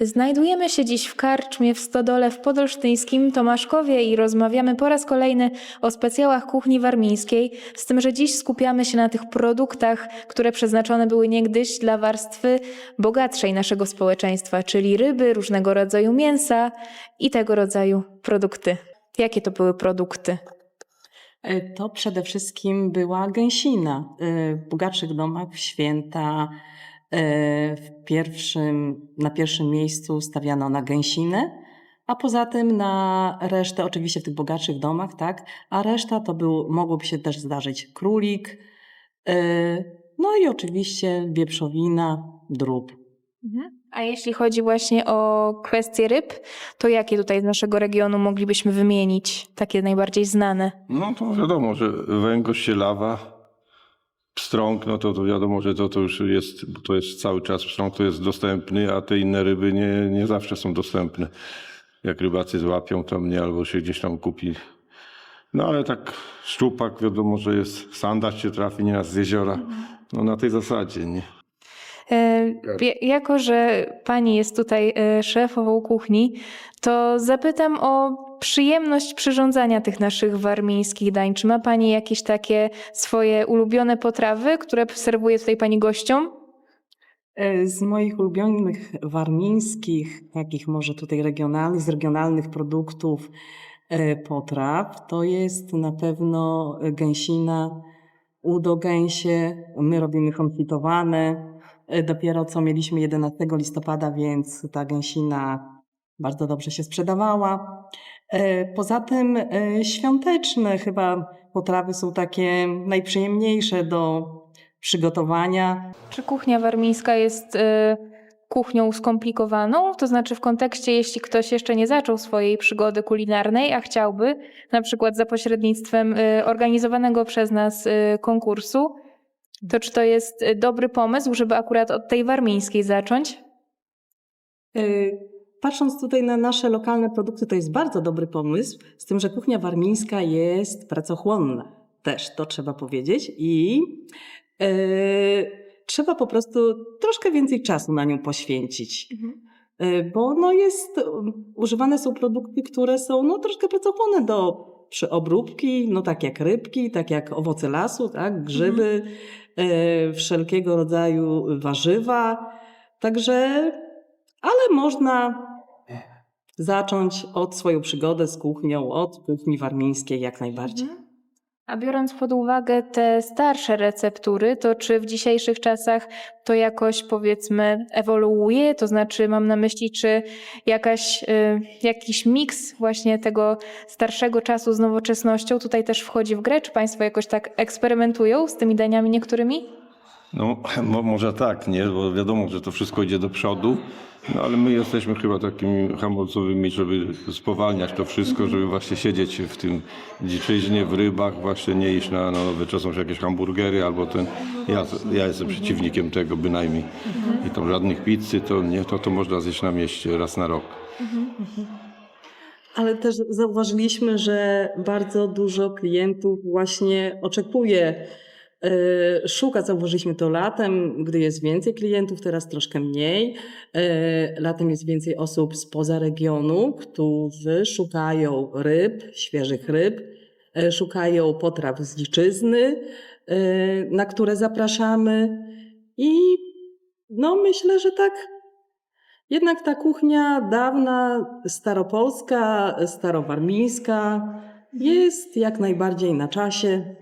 Znajdujemy się dziś w karczmie w Stodole w Podolsztyńskim Tomaszkowie i rozmawiamy po raz kolejny o specjałach kuchni warmińskiej, z tym, że dziś skupiamy się na tych produktach, które przeznaczone były niegdyś dla warstwy bogatszej naszego społeczeństwa, czyli ryby, różnego rodzaju mięsa i tego rodzaju produkty. Jakie to były produkty? E, To przede wszystkim była gęsina. E, W bogatszych domach w święta w pierwszym, na pierwszym miejscu stawiano na gęsinę, a poza tym na resztę, oczywiście w tych bogatszych domach, tak, a reszta to był, mogłoby się też zdarzyć królik, e, no i oczywiście wieprzowina, drób. A jeśli chodzi właśnie o kwestie ryb, to jakie tutaj z naszego regionu moglibyśmy wymienić, takie najbardziej znane? No to wiadomo, że węgorz, sielawa, pstrąg, no to, to wiadomo, że to, to już jest, bo to jest cały czas pstrąg, to jest dostępny, a te inne ryby nie, nie zawsze są dostępne. Jak rybacy złapią, to mnie albo się gdzieś tam kupi. No ale tak szczupak wiadomo, że jest sandacz się trafi nieraz z jeziora. No na tej zasadzie, nie? E, wie- Jako, że pani jest tutaj e, szefową kuchni, to zapytam o przyjemność przyrządzania tych naszych warmińskich dań. Czy ma pani jakieś takie swoje ulubione potrawy, które serwuje tutaj pani gościom? E, Z moich ulubionych warmińskich, takich może tutaj regionalnych, z regionalnych produktów potraw, to jest na pewno gęsina, udo gęsie. My robimy konfitowane. E, Dopiero co mieliśmy 11 listopada, więc ta gęsina bardzo dobrze się sprzedawała. E, Poza tym e, świąteczne chyba potrawy są takie najprzyjemniejsze do przygotowania. Czy kuchnia warmińska jest kuchnią skomplikowaną? To znaczy w kontekście, jeśli ktoś jeszcze nie zaczął swojej przygody kulinarnej, a chciałby, na przykład za pośrednictwem organizowanego przez nas konkursu, to czy to jest e, dobry pomysł, żeby akurat od tej warmińskiej zacząć? Y, Patrząc tutaj na nasze lokalne produkty, to jest bardzo dobry pomysł, z tym, że kuchnia warmińska jest pracochłonna. Też to trzeba powiedzieć i y, trzeba po prostu troszkę więcej czasu na nią poświęcić. Y, Bo no jest, używane są produkty, które są no, troszkę pracochłonne do przy obróbki, no tak jak rybki, tak jak owoce lasu, tak, grzyby, y, wszelkiego rodzaju warzywa. Także, ale można zacząć od swoją przygodę z kuchnią, od kuchni warmińskiej jak najbardziej. A biorąc pod uwagę te starsze receptury, to czy w dzisiejszych czasach to jakoś powiedzmy ewoluuje? To znaczy mam na myśli, czy jakaś, y, jakiś miks właśnie tego starszego czasu z nowoczesnością tutaj też wchodzi w grę? Czy Państwo jakoś tak eksperymentują z tymi daniami niektórymi? No, mo, może tak, nie? Bo wiadomo, że to wszystko idzie do przodu. No ale my jesteśmy chyba takimi hamulcowymi, żeby spowalniać to wszystko, żeby właśnie siedzieć w tym dziczyźnie, w rybach, właśnie nie iść na, na nowoczesność jakieś hamburgery albo ten. Ja, ja jestem przeciwnikiem tego bynajmniej. I tam żadnych pizzy, to nie, to, to można zjeść na mieście raz na rok. Ale też zauważyliśmy, że bardzo dużo klientów właśnie oczekuje, szuka, zauważyliśmy to latem, gdy jest więcej klientów, teraz troszkę mniej. E, Latem jest więcej osób spoza regionu, którzy szukają ryb, świeżych ryb, e, szukają potraw z dziczyzny, e, na które zapraszamy. I no myślę, że tak jednak ta kuchnia dawna, staropolska, starowarmińska jest jak najbardziej na czasie.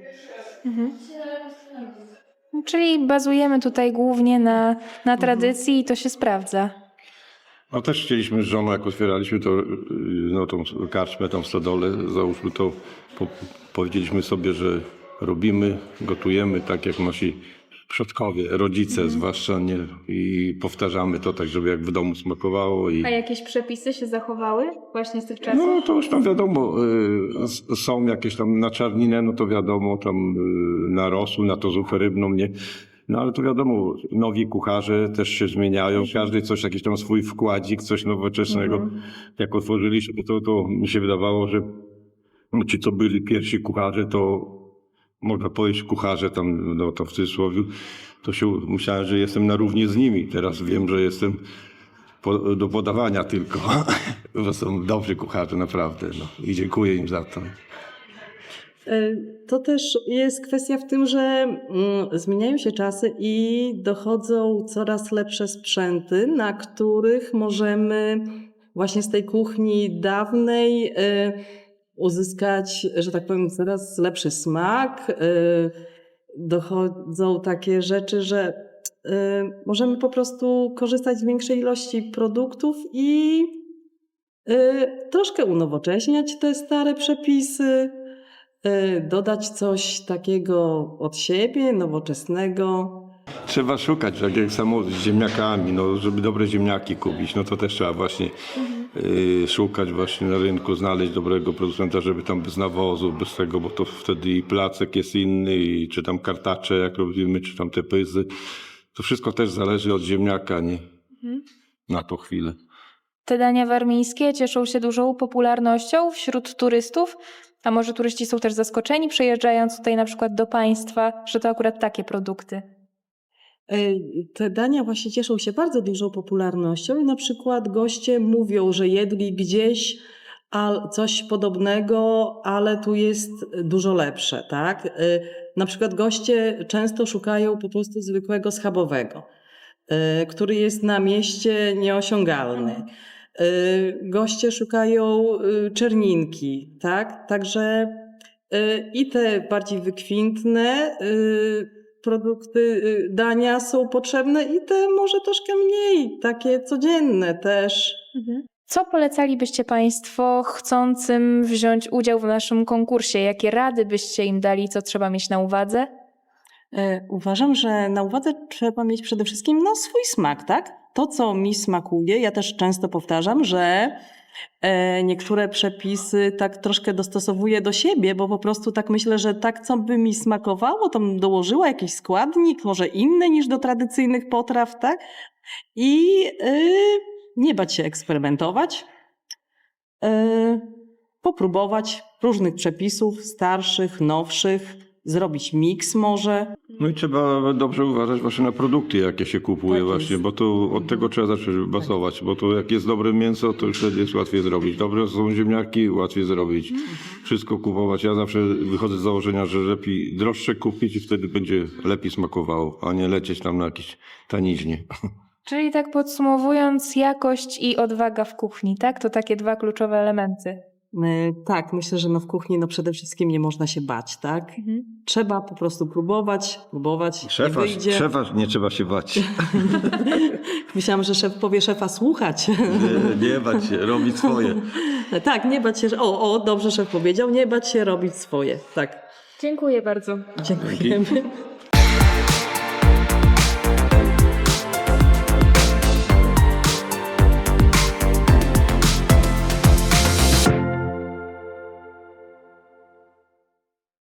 Czyli bazujemy tutaj głównie na, na tradycji i to się sprawdza. No też chcieliśmy z żoną, jak otwieraliśmy to, no, tą karczmę tam w Stodole, załóżmy to, po, powiedzieliśmy sobie, że robimy, gotujemy tak jak nasi przodkowie, rodzice zwłaszcza, nie? I powtarzamy to tak, żeby jak w domu smakowało i... A jakieś przepisy się zachowały właśnie z tych czasów? No to już tam wiadomo, y, są jakieś tam na czarninę, no to wiadomo, tam y, na rosół, na to zupę rybną, nie? No ale to wiadomo, nowi kucharze też się zmieniają, każdy coś, jakiś tam swój wkładzik, coś nowoczesnego. Jak otworzyliśmy to, to mi się wydawało, że ci, co byli pierwsi kucharze, to można powiedzieć kucharze tam, no to w cudzysłowie, to się musiałem, że jestem na równi z nimi. Teraz wiem, że jestem po, do podawania tylko. Bo są dobrzy kucharze, naprawdę. No. I dziękuję im za to. E, To też jest kwestia w tym, że mm, zmieniają się czasy i dochodzą coraz lepsze sprzęty, na których możemy właśnie z tej kuchni dawnej e, uzyskać, że tak powiem, coraz lepszy smak. E, Dochodzą takie rzeczy, że e, możemy po prostu korzystać z większej ilości produktów i e, troszkę unowocześniać te stare przepisy. Y, dodać coś takiego od siebie, nowoczesnego. Trzeba szukać, tak jak samo z ziemniakami, no, żeby dobre ziemniaki kupić, no to też trzeba właśnie y, szukać właśnie na rynku, znaleźć dobrego producenta, żeby tam bez nawozu, bez tego, bo to wtedy i placek jest inny, i czy tam kartacze, jak robimy, czy tam te pyzy. To wszystko też zależy od ziemniaka, nie? Na tą chwilę. Te dania warmińskie cieszą się dużą popularnością wśród turystów, a może turyści są też zaskoczeni, przyjeżdżając tutaj na przykład do państwa, że to akurat takie produkty. Y, Te dania właśnie cieszą się bardzo dużą popularnością i na przykład goście mówią, że jedli gdzieś coś podobnego, ale tu jest dużo lepsze, tak? Y, Na przykład goście często szukają po prostu zwykłego schabowego, y, który jest na mieście nieosiągalny. Goście szukają czerninki, tak? Także i te bardziej wykwintne produkty, y, dania są potrzebne i te może troszkę mniej, takie codzienne też. Co polecalibyście Państwo chcącym wziąć udział w naszym konkursie? Jakie rady byście im dali, co trzeba mieć na uwadze? E, Uważam, że na uwadze trzeba mieć przede wszystkim no, swój smak, tak? To, co mi smakuje, ja też często powtarzam, że niektóre przepisy tak troszkę dostosowuję do siebie, bo po prostu tak myślę, że tak, co by mi smakowało, to bym dołożyła jakiś składnik, może inny niż do tradycyjnych potraw, tak? I e, nie bać się eksperymentować. E, popróbować różnych przepisów, starszych, nowszych, zrobić miks może. No i trzeba dobrze uważać właśnie na produkty, jakie się kupuje Tak właśnie, bo to od tego trzeba zacząć bazować, bo to jak jest dobre mięso, to już wtedy jest łatwiej zrobić. Dobre są ziemniaki, łatwiej zrobić. Mhm. Wszystko kupować. Ja zawsze wychodzę z założenia, że lepiej droższe kupić i wtedy będzie lepiej smakowało, a nie lecieć tam na jakieś taniźnie. Czyli tak podsumowując, jakość i odwaga w kuchni, tak? To takie dwa kluczowe elementy. E, Tak, myślę, że no w kuchni no przede wszystkim nie można się bać, tak? Trzeba po prostu próbować, próbować. Szefa, nie wyjdzie. szefa nie trzeba się bać. Myślałam, że szef powie szefa słuchać. Nie, nie bać się, robić swoje. tak, nie bać się. O, o, dobrze szef powiedział, nie bać się robić swoje. Tak, Dziękuję bardzo. dziękujemy.